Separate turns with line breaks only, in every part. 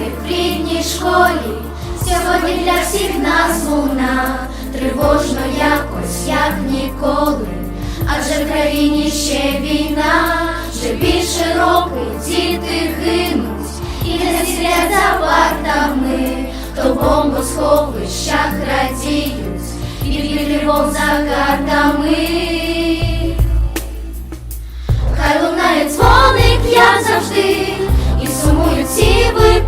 дзвони в рідній школі, сьогодні для всіх нас луна, тривожно якось, як ніколи, адже в країні ще війна, вже більше років діти гинуть, і не сидять за партами, то бомбосховищах радіють, і тривог за картами. Хай лунає дзвоник, як завжди,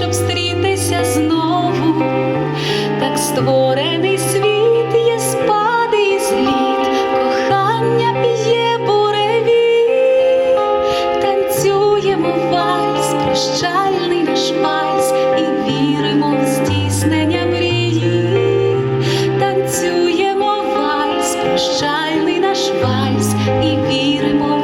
щоб стрітися знову, так створений світ є спади зліт, кохання п'є буреві, танцюємо вальс, прощальний наш вальс і віримо в здійснення мрії, танцюємо вальс, прощальний наш вальс і віримо.